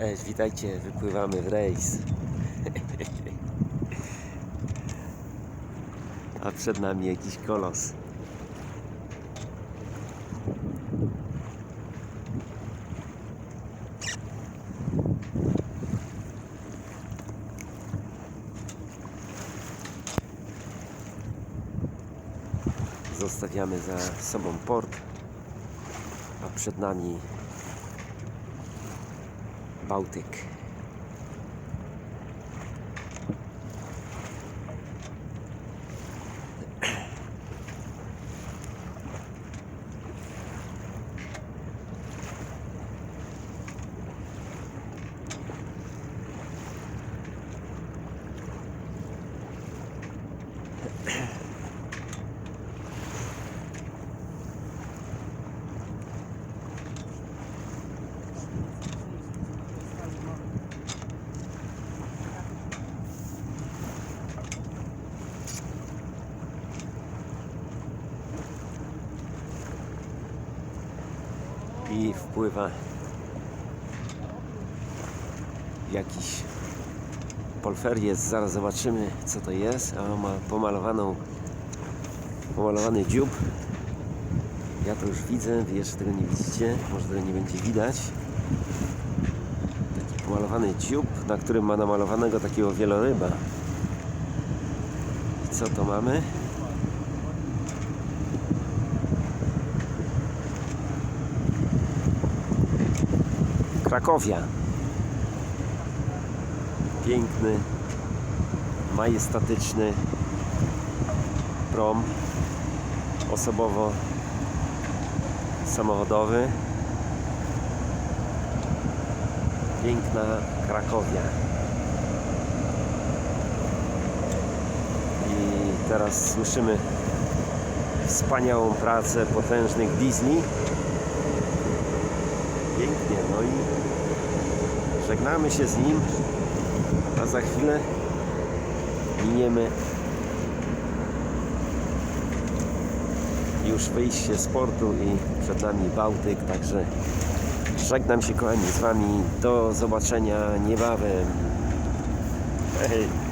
Cześć, witajcie, wypływamy w rejs. A przed nami jakiś kolos. Zostawiamy za sobą port, a przed nami Bałtyk. I wpływa jakiś polferiec, zaraz zobaczymy co to jest, a ma pomalowaną pomalowany dziób. Ja to już widzę, wy jeszcze tego nie widzicie. Może tego nie będzie widać. Taki pomalowany dziób, na którym ma namalowanego takiego wieloryba. I co to mamy? Krakowia. Piękny, majestatyczny prom osobowo samochodowy. Piękna Krakowia. I teraz słyszymy wspaniałą pracę potężnych diesli. Pięknie, no i żegnamy się z nim, a za chwilę miniemy już wyjście z portu i przed nami Bałtyk, także żegnam się kochani z Wami, do zobaczenia niebawem. Hej.